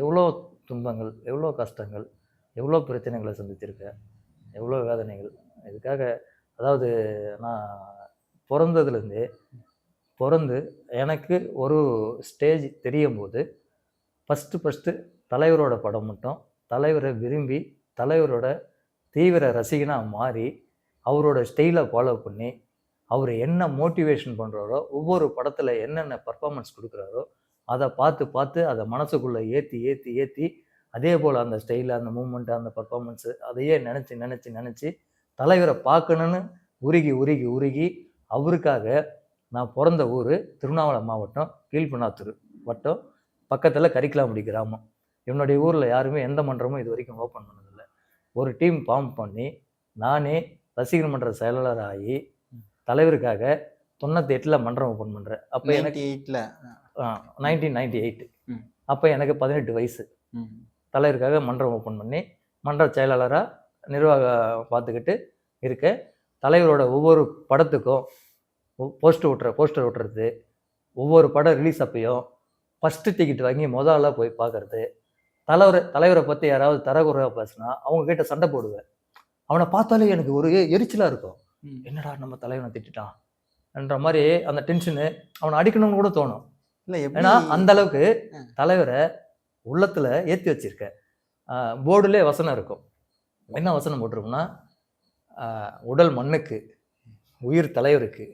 எவ்வளோ துன்பங்கள் எவ்வளோ கஷ்டங்கள் எவ்வளோ பிரச்சனைகளை சந்திச்சிருக்கேன் எவ்வளோ வேதனைகள். இதுக்காக அதாவது நான் பிறந்ததுலேருந்தே பிறந்து எனக்கு ஒரு ஸ்டேஜ் தெரியும் போது ஃபஸ்ட்டு ஃபஸ்ட்டு தலைவரோட படம் மட்டும் தலைவரை விரும்பி தலைவரோட தீவிர ரசிகனாக மாறி அவரோட ஸ்டைலை ஃபாலோ பண்ணி அவர் என்ன மோட்டிவேஷன் பண்ணுறாரோ ஒவ்வொரு படத்தில் என்னென்ன பர்ஃபாமன்ஸ் கொடுக்குறாரோ அதை பார்த்து பார்த்து அதை மனசுக்குள்ளே ஏற்றி ஏற்றி ஏற்றி அதே போல் அந்த ஸ்டைலு அந்த மூமெண்ட்டு அந்த பர்ஃபார்மன்ஸு அதையே நினச்சி நினச்சி நினச்சி தலைவரை பார்க்கணுன்னு உருகி உருகி உருகி அவருக்காக நான் பிறந்த ஊர் திருவண்ணாமலை மாவட்டம் கீழ்பண்ணாத்தூர் வட்டம். பக்கத்தில் கரிக்கலாமுடி கிராமம். என்னுடைய ஊரில் யாருமே எந்த மன்றமும் இது வரைக்கும் ஓப்பன் பண்ணதில்லை. ஒரு டீம் ஃபார்ம் பண்ணி நானே ரசிகர் மன்ற செயலாளர் ஆகி தலைவருக்காக தொண்ணூற்றி எட்டில் மன்றம் ஓப்பன் பண்ணுறேன் அப்போ எனக்கு எயிட்ல நைன்டீன் நைன்டி எயிட். அப்போ எனக்கு பதினெட்டு வயசு. தலைவருக்காக மன்றம் ஓப்பன் பண்ணி மன்ற செயலாளராக நிர்வாகம் பார்த்துக்கிட்டு இருக்கேன் தலைவரோட ஒவ்வொரு படத்துக்கும் போஸ்டர் ஒட்டுற போஸ்டர் ஒட்டுறது ஒவ்வொரு படம் ரிலீஸ் அப்பையும் ஃபஸ்ட்டு டிக்கெட் வாங்கி முத ஆளாக போய் பார்க்கறது. தலைவர் தலைவரை பற்றி யாராவது தரக்குறையாக பேசுனா அவங்க கிட்ட சண்டை போடுவேன். அவனை பார்த்தாலே எனக்கு ஒரு எரிச்சலாக இருக்கும். என்னடா நம்ம தலைவனை திட்டான் என்ற மாதிரி அந்த டென்ஷனு அவனை அடிக்கணும்னு கூட தோணும். ஏன்னா அந்த அளவுக்கு. தலைவரை உள்ளத்துல ஏத்தி வச்சிருக்கேன் போர்டுலே வசனம் இருக்கும் என்ன வசனம் போட்டிருக்கும்னா ஆஹ் உடல் மண்ணுக்கு உயிர் தலைவருக்கு